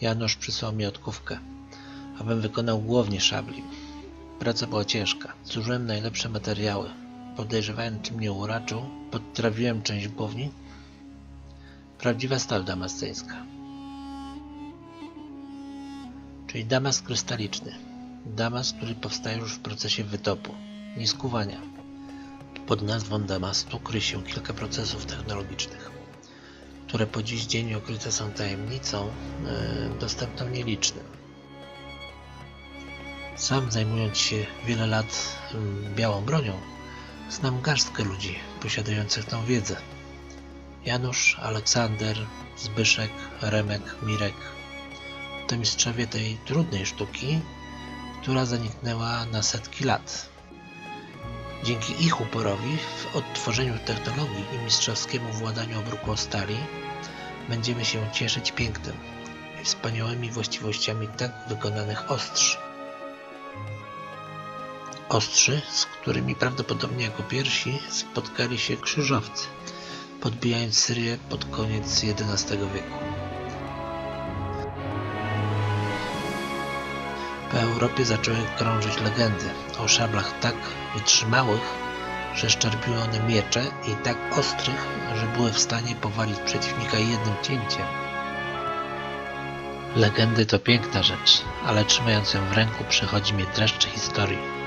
Janusz przysłał mi odkówkę, abym wykonał głownie szabli. Praca była ciężka. Zużyłem najlepsze materiały. Podejrzewając, czy mnie uraczył, podtrawiłem część głowni. Prawdziwa stal damasceńska. Czyli damask krystaliczny. Damask, który powstaje już w procesie wytopu, nie skuwania. Pod nazwą damastu kryje się kilka procesów technologicznych, które po dziś dzień okryte są tajemnicą yy, dostępną nielicznym. Sam zajmując się wiele lat mm, białą bronią, znam garstkę ludzi posiadających tą wiedzę. Janusz, Aleksander, Zbyszek, Remek, Mirek to mistrzowie tej trudnej sztuki, która zaniknęła na setki lat. Dzięki ich uporowi w odtworzeniu technologii i mistrzowskiemu władaniu obrukłą stali będziemy się cieszyć pięknem i wspaniałymi właściwościami tak wykonanych ostrz. Ostrzy, z którymi prawdopodobnie jako pierwsi spotkali się krzyżowcy, podbijając Syrię pod koniec XI wieku. Po Europie zaczęły krążyć legendy o szablach tak wytrzymałych, że szczerbiły one miecze i tak ostrych, że były w stanie powalić przeciwnika jednym cięciem. Legendy to piękna rzecz, ale trzymając ją w ręku przechodzi mnie dreszcz historii.